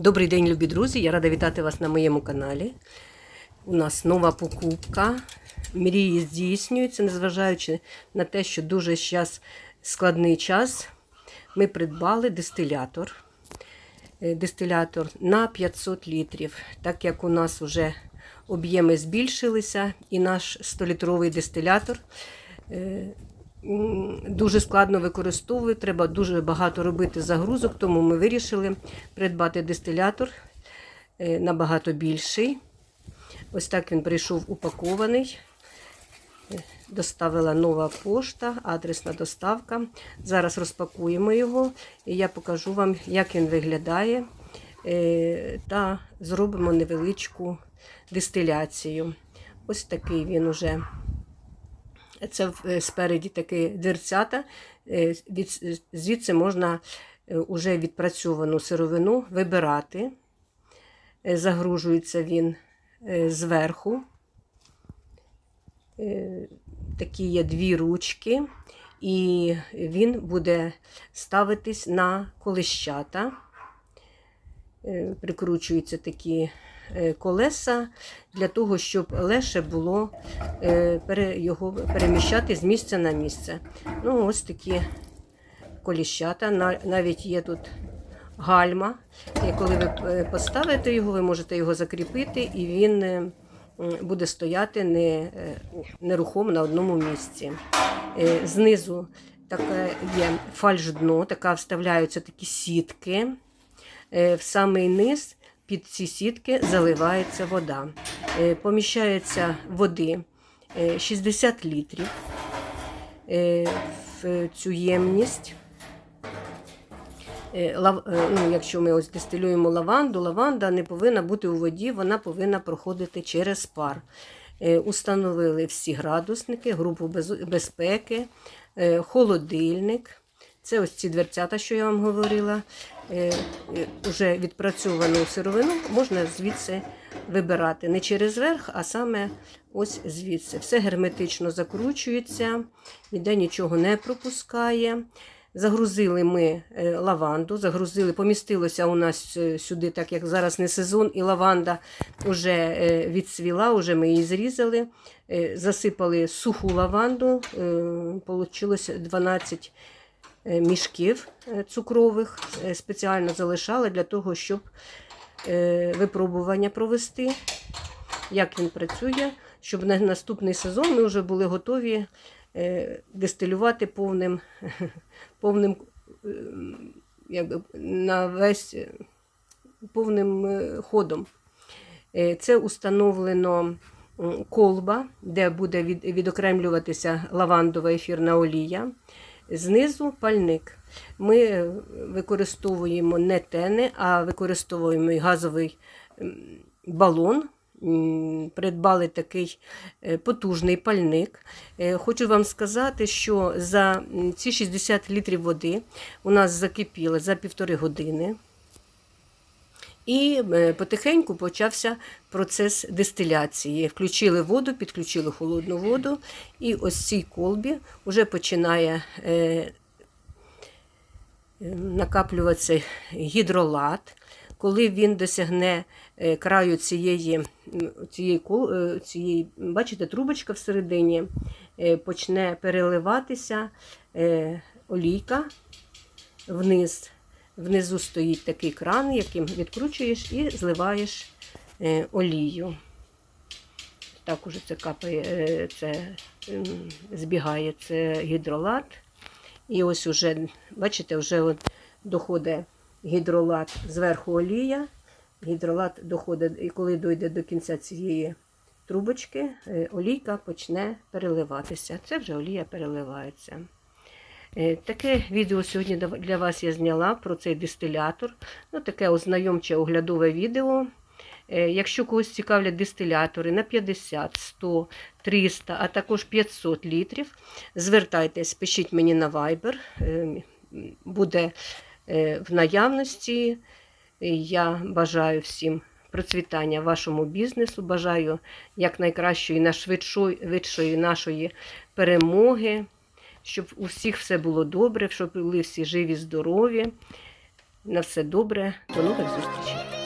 Добрий день, любі друзі! Я рада вітати вас на моєму каналі. У нас нова покупка. Мрії здійснюються, незважаючи на те, що дуже зараз складний час. Ми придбали дистилятор. Е, Дистилятор на 500 літрів. Так як у нас вже об'єми збільшилися, і наш 100-літровий дистилятор е, дуже складно використовувати, треба дуже багато робити загрузок, тому ми вирішили придбати дистилятор е, набагато більший. Ось так він прийшов упакований. Е, Доставила нова пошта, адресна доставка. Зараз розпакуємо його і я покажу вам, як він виглядає. е, Та зробимо невеличку дистиляцію. Ось такий він уже. Це е, спереді такі дверцята. е, Звідси можна е, уже відпрацьовану сировину вибирати. Е, Загружується він е, зверху. Е, Такі є дві ручки, і він буде ставитись на колищата. Е, Прикручуються такі е, колеса для того, щоб легше було е, його переміщати з місця на місце. Ну, ось такі коліщата. Навіть є тут гальма. І коли ви е, поставите його, ви можете його закріпити, і він е, буде стояти не, е, нерухомо на одному місці. Е, Знизу таке є фальш-дно, така вставляються такі сітки. Е, В самий низ під ці сітки заливається вода. Е, Поміщається води е, 60 літрів е, в цю ємність. Е, е, ну, якщо ми ось дистилюємо лаванду, лаванда не повинна бути у воді, вона повинна проходити через пар. Е, Установили всі градусники, групу безпеки, е, холодильник. Це ось ці дверцята, що я вам говорила. Е, е, Уже відпрацьовану сировину можна звідси вибирати не через верх, а саме ось звідси. Все герметично закручується, ніде нічого не пропускає. Загрузили ми е, лаванду, загрузили, помістилося у нас е, сюди, так як зараз не сезон, і лаванда вже е, відцвіла, вже ми її зрізали, е, засипали суху лаванду, Получилось 12 е, мішків е, цукрових, е, спеціально залишали для того, щоб е, випробування провести, як він працює, щоб на наступний сезон ми вже були готові е, дистилювати повним, повним е, якби, на весь е, повним е, ходом. Е, Це установлено колба, де буде відокремлюватися лавандова ефірна олія. Знизу пальник. Ми використовуємо не тени, а використовуємо газовий балон. Придбали такий е, потужний пальник. Е, Хочу вам сказати, що за ці 60 літрів води у нас закипіли за півтори години. І е, потихеньку почався процес дистиляції. Включили воду, підключили холодну воду, і ось цій колбі вже починає е, накаплюватися гідролат. Коли він досягне е, краю цієї, цієї, цієї, бачите, трубочка всередині, почне переливатися олійка вниз. Внизу стоїть такий кран, яким відкручуєш і зливаєш е, олію. Так уже це капає, е, це збігає це гідролат. І ось уже, бачите, вже от доходить гідролат зверху олія. Гідролат доходить, і коли дойде до кінця цієї трубочки, е, олійка почне переливатися. Це вже олія переливається. Е, Таке відео сьогодні для вас я зняла про цей дистилятор. Ну, таке ознайомче оглядове відео. Е, Якщо когось цікавлять дистилятори на 50, 100, 300, а також 500 літрів, звертайтесь, пишіть мені на Viber. Е, Буде в наявності. Я бажаю всім процвітання вашому бізнесу, бажаю якнайкращої, найшвидшої нашої перемоги щоб у всіх все було добре, щоб були всі живі, здорові. На все добре. До нових зустрічей.